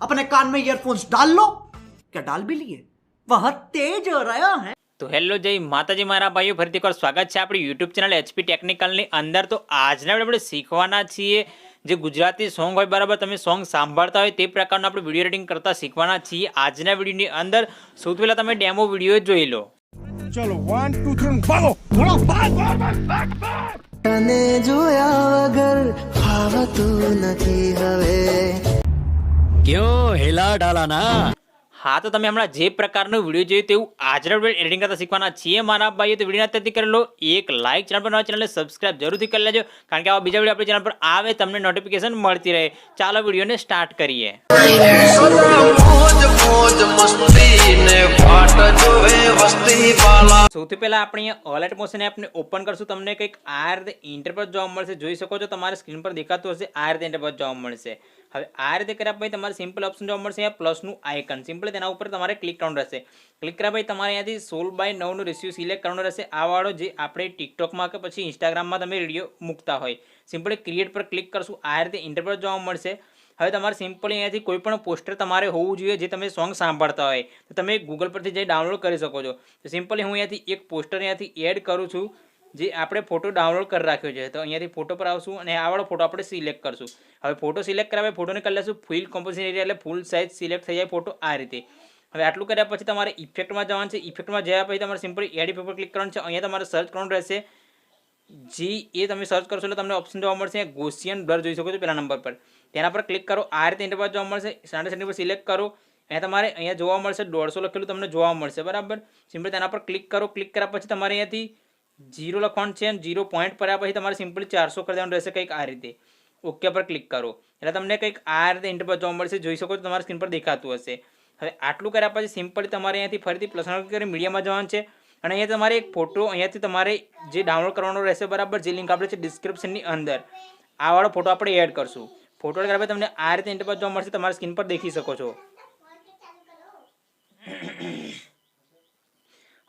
अपने कान में ईयरफोन्स डाल लो क्या डाल भी लिए वह तेज हो रहा है તો હેલો જય માતાજી મારા ભાઈઓ ફરીથી એકવાર સ્વાગત છે આપણી યુટ્યુબ ચેનલ એચપી ટેકનિકલની અંદર તો આજના વિડીયો આપણે શીખવાના છીએ જે ગુજરાતી સોંગ હોય બરાબર તમે સોંગ સાંભળતા હોય તે પ્રકારનું આપણે વિડીયો રેટિંગ કરતા શીખવાના છીએ આજના વિડીયોની અંદર સૌથી પહેલાં તમે ડેમો વિડીયો જોઈ લો ચલો વન ટુ થ્રી ભાગો બોલો ભાગ ભાગ ભાગ ભાગ ભાગ તને જોયા વગર ફાવતું નથી હવે હા તો તમે હમણાં જે પ્રકારનો વીડિયો જોયું તેવું આજના વીડિયો એડિટિંગ કરતા શીખવાના છીએ. મારા ભાઈઓ તો વીડિયો અત્યારથી કરી લો. એક લાઇક ચેનલ પર ચેનલને સબસ્ક્રાઇબ જરૂરથી કરી લેજો કારણ કે આવા બીજા વીડિયો આપણી ચેનલ પર આવે તમને નોટિફિકેશન મળતી રહે. ચાલો વિડીયોને સ્ટાર્ટ કરીએ. મોજ મોજ મસ્તી સૌથી પહેલાં આપણે અહીંયા ઓલેટ મોશન એપને ઓપન કરશું. તમને કંઈક આ રીતે ઇન્ટરપોઝ જોવા મળશે. જોઈ શકો છો, તમારે સ્ક્રીન પર દેખાતું હશે, આ રીતે ઇન્ટરપોઝ જોવા મળશે. હવે આ રીતે કર્યા પછી તમારે સિમ્પલ ઓપ્શન જોવા મળશે પ્લસનું આઇકન સિમ્પલ તેના ઉપર તમારે ક્લિક કરવાનું રહેશે. ક્લિક કર્યા પછી તમારે અહીંયાથી સોળ બાય નવનું રેશિયો સિલેક્ટ કરવાનો રહેશે. આ વાળો જે આપણે ટિકટોકમાં કે પછી ઇન્સ્ટાગ્રામમાં તમે વીડિયો મૂકતા હોય. સિમ્પલી ક્રિએટ પર ક્લિક કરશું. આ રીતે ઇન્ટરપોઝ જોવા મળશે. હવે તમારે સિમ્પલી અહીંયાથી કોઈ પણ પોસ્ટર તમારે હોવું જોઈએ જે તમે સોંગ સાંભળતા હોય. તો તમે ગૂગલ પરથી જઈ ડાઉનલોડ કરી શકો છો. તો સિમ્પલી હું અહીંયાથી એક પોસ્ટર અહીંયાથી એડ કરું છું, જે આપણે ફોટો ડાઉનલોડ કરી રાખ્યો છે. તો અહીંયાથી ફોટો પર આવશું અને આવાળો ફોટો આપણે સિલેક્ટ કરશું. હવે ફોટો સિલેક્ટ કરાવે ફોટોને કરી લેશું ફૂલ કોમ્પોઝિશન એરિયા એટલે ફૂલ સાઇઝ સિલેક્ટ થઈ જાય ફોટો આ રીતે. હવે આટલું કર્યા પછી તમારે ઇફેક્ટમાં જવાનું છે. ઇફેક્ટમાં જયા પછી તમારે સિમ્પલી એડ પેપર ક્લિક કરવાનું છે. અહીંયા તમારે સર્ચ કરવાનું રહેશે. જી, એ તમે સર્ચ કરશો એટલે તમને ઓપ્શન જોવા મળશે. ગોસિયન બ્લર જોઈ શકો છો પહેલા નંબર પર. તેના પર ક્લિક કરો. આ રીતે ઇન્ટરફેસ જોવા મળશે. સ્ટાન્ડર્ડ સેટિંગ પર સિલેક્ટ કરો. અહીંયા તમારે અહીંયા જોવા મળશે દોઢસો લખેલું તમને જોવા મળશે. બરાબર? સિમ્પલી તેના પર ક્લિક કરો. ક્લિક કર્યા પછી તમારે અહીંયાથી જીરો લખવાનું છે અને જીરો પોઈન્ટ પર્યા પછી તમારે સિમ્પલી ચારસો કરી દેવાનું રહેશે કંઈક આ રીતે. ઓકે પર ક્લિક કરો. એટલે તમને કંઈક આ રીતે ઇન્ટરફેસ જોવા મળશે. જોઈ શકો છો તમારા સ્ક્રીન પર દેખાતું હશે. હવે આટલું કર્યા પછી સિમ્પલી તમારે અહીંયાથી ફરીથી પ્લસ કરી મીડિયામાં જવાનું છે. અને અહીંયા તમારે એક ફોટો અહીંયાથી તમારે જે ડાઉનલોડ કરવાનો રહેશે બરાબર, જે લિંક આપણે છે ડિસ્ક્રિપ્શનની અંદર. આ વાળો ફોટો આપણે એડ કરશું. ફોટો એડ કરવા તમને આ રીતે ઇન્ટરફેસ જોવા મળશે, તમારા સ્ક્રીન પર દેખી શકો છો.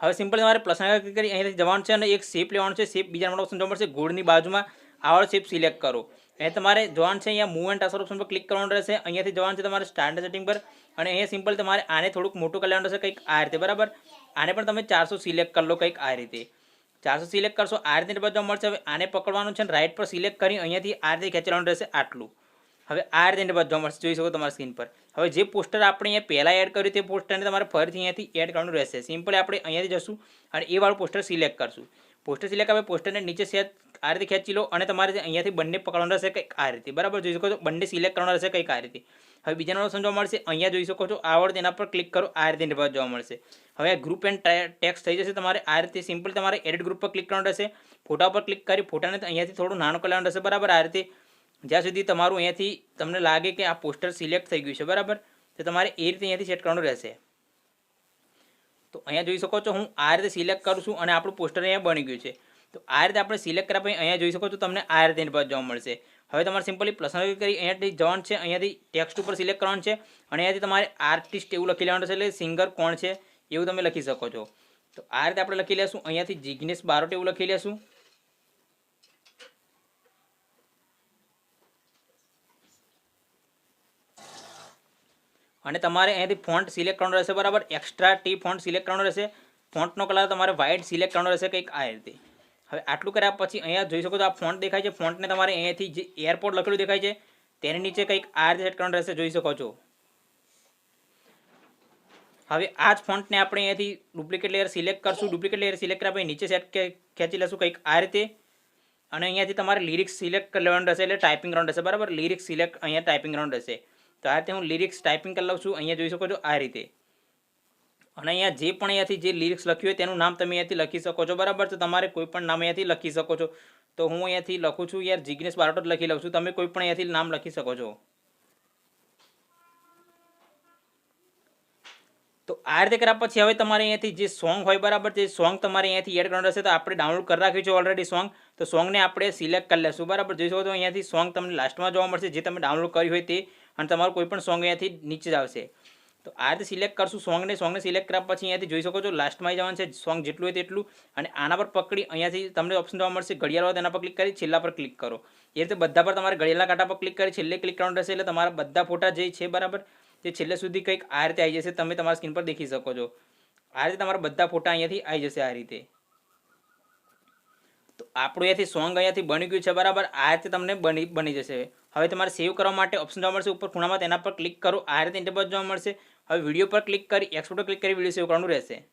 હવે સિમ્પલ તમારે પ્લસ કરી અહીંયાથી જવાનું છે અને એક શેપ લેવાનું છે. શેપ બીજા નંબર ઓપ્શન જોવા મળશે. ગોળની બાજુમાં આ વાળો શેપ સિલેક્ટ કરો. અહીંયા તમારે જવાનું છે અહીંયા મૂવ એન્ડ ટ્રાન્સફર ઓપ્શન પર ક્લિક કરવાનું રહેશે. અહીંયાથી જવાનું છે તમારે સ્ટાન્ડર્ડ સેટિંગ પર. અને અહીંયા સિમ્પલ તમારે આને થોડુંક મોટું કરવાનું રહેશે કંઈક આ રીતે, બરાબર? આને પણ તમે ચારસો સિલેક્ટ કરી લો કંઈક આ રીતે. ચારસો સિલેક્ટ કરશો, આ રીતે બધા મળશે. હવે આને પકડવાનું છે રાઈટ પર સિલેક્ટ કરી અહીંયાથી આ રીતે ખેંચવાનું રહેશે આટલું. હવે આ રીતે બધા મળશે. જોઈ શકો તમારા સ્ક્રીન પર. હવે જે પોસ્ટર આપણે અહીંયા પહેલાં એડ કર્યું તે પોસ્ટરને તમારે ફરીથી અહીંયાથી એડ કરવાનું રહેશે. સિમ્પલી આપણે અહીંયાથી જશું અને એ વાળું પોસ્ટર સિલેક્ટ કરશું. પોસ્ટર સિલેક્ટ આપણે પોસ્ટરને નીચે સેટ આ રીતે ખેંચી લો અને તમારે અહીંયાથી બંને પકડવાનું રહેશે કંઈક આ રીતે. બરાબર? જોઈ શકો છો? બંને સિલેક્ટ કરવાનું રહેશે કંઈક આ રીતે. હવે બીજા નંબર સમજવા મળશે. અહીંયા જોઈ શકો છો આવડ તેના પર ક્લિક કરો, આ રીતે ઇન્ટરફેસ જોવા મળશે. હવે ગ્રુપ એન્ડ ટેક્સ થઈ જશે તમારે. આ રીતે સિમ્પલ તમારે એડિટ ગ્રુપ પર ક્લિક કરવાનું રહેશે. ફોટા પર ક્લિક કરી, ફોટાને અહીંયાથી થોડું નાનું કરવાનું રહેશે. બરાબર? આ રીતે. જ્યાં સુધી તમારું અહીંયાથી તમને લાગે કે આ પોસ્ટર સિલેક્ટ થઈ ગયું છે. બરાબર? તો તમારે એ રીતે અહીંયાથી સેટ કરવાનું રહેશે. તો અહીંયા જોઈ શકો છો હું આ રીતે સિલેક્ટ કરું છું અને આપણું પોસ્ટર અહીંયા બની ગયું છે. તો આ રીતે આપણે સિલેક્ટ કર્યા પછી અહીંયા જોઈ શકો છો તમને આ રીતે એની પાસે જોવા મળશે. હવે તમારે સિમ્પલી પસંદ કરી અહીંયાથી જવાનું છે, અહીંયાથી ટેક્સ્ટ ઉપર સિલેક્ટ કરવાનું છે અને અહીંયાથી તમારે આર્ટિસ્ટ એવું લખી લેવાનું છે એટલે સિંગર કોણ છે એવું તમે લખી શકો છો. તો આ રીતે આપણે લખી લેશું, અહીંયાથી જિગ્નેશ બારોટ એવું લખી લેશું. અને તમારે અહીંયાથી ફોન્ટ સિલેક્ટ કરવાનો રહેશે બરાબર એક્સ્ટ્રા ટી ફોન્ટ સિલેક્ટ કરવાનો રહેશે. ફોન્ટનો કલર તમારે વ્હાઇટ સિલેક્ટ કરવાનો રહેશે કંઈક આ રીતે. હવે આટલું કર્યા પછી અહીંયા જોઈ શકો છો આ ફોન્ટ દેખાય છે. ફોન્ટને તમારે અહીંયાથી જે એરપોર્ટ લખેલું દેખાય છે, તેની નીચે કંઈક આ રીતે સેટ કરવાનું રહેશે, જોઈ શકો છો. હવે આ જ ફોન્ટને આપણે અહીંયાથી ડુપ્લિકેટ લેયર સિલેક્ટ કરશું. ડુપ્લિકેટ લેયર સિલેક્ટ કર્યા પછી નીચે સેટ ખેંચી લેશું કંઈક આ રીતે. અને અહીંયાથી તમારે લિરિક્સ સિલેક્ટ કરી લેવાનું રહેશે એટલે ટાઈપિંગ રાઉન્ડ રહેશે. બરાબર? લિરિક્સ સિલેક્ટ અહીંયા ટાઈપિંગ રાઉન્ડ રહેશે. તો આ રીતે હું લિરિક્સ ટાઈપિંગ કરી લઉં છું. અહીંયા જોઈ શકો છો આ રીતે. અને અહીંયા જે પણ અહીંયાથી જે લિરિક્સ લખ્યું હોય તેનું નામ તમે અહીંયાથી લખી શકો છો. બરાબર તો તમારે કોઈ પણ નામ અહીંયાથી લખી શકો છો. તો હું અહીંયાથી લખું છું યાર, જિગ્નેશ બારોટ જ લખી લઉં છું. તમે કોઈ પણ અહીંયાથી નામ લખી શકો છો. તો આ રીતે કર્યા પછી હવે તમારે અહીંયાથી જે સોંગ હોય, બરાબર તે સોંગ તમારે અહીંયાથી એડ કરવાનું રહેશે. તો આપણે ડાઉનલોડ કરી રાખ્યું છે ઓલરેડી સોંગ તો સોંગને આપણે સિલેક્ટ કરી લેશું. બરાબર? જોઈ શકો તો અહીંયાથી સોંગ તમને લાસ્ટમાં જોવા મળશે. જે તમે ડાઉનલોડ કર્યું હોય તે. અને તમારું કોઈ પણ સોંગ અહીંયાથી નીચે જ આવશે. તો આ રીતે સિલેક્ટ કરશું. સોંગને સોંગને સિલેક્ટ કર્યા પછી અહીંયાથી જોઈ શકો છો લાસ્ટમાં જવાનું છે સોંગ જેટલું હોય તેટલું. અને આના પર પકડી અહીંયાથી તમને ઓપ્શન જોવા મળશે, ઘડિયાળ તેના પર ક્લિક કરી, છેલ્લા પર ક્લિક કરો. એ રીતે બધા પર તમારે ઘડિયાળના કાંટા પર ક્લિક કરી, છેલ્લે ક્લિક કરવાનું રહેશે એટલે તમારા બધા ફોટા જે છે બરાબર જે છેલ્લે સુધી કંઈક આ રીતે આવી જશે, તમે તમારા સ્ક્રીન પર દેખી શકો છો. આ રીતે તમારા બધા ફોટા અહીંયાથી આવી જશે આ રીતે. તો આપણું અહીંયાથી સોંગ અહીંયાથી બની ગયું છે બરાબર, આ રીતે તમને બની બની જશે. હવે તમારે સેવ કરવા માટે ઓપ્શન જોવા મળશે, ઉપર ખૂણામાં તેના પર ક્લિક કરો, આ રીતે ઇન્ટરફેસ જોવા મળશે. હવે વીડિયો પર ક્લિક કરી એક્સપોર્ટ પર ક્લિક કરી વીડિયો સેવ કરવાનું રહેશે.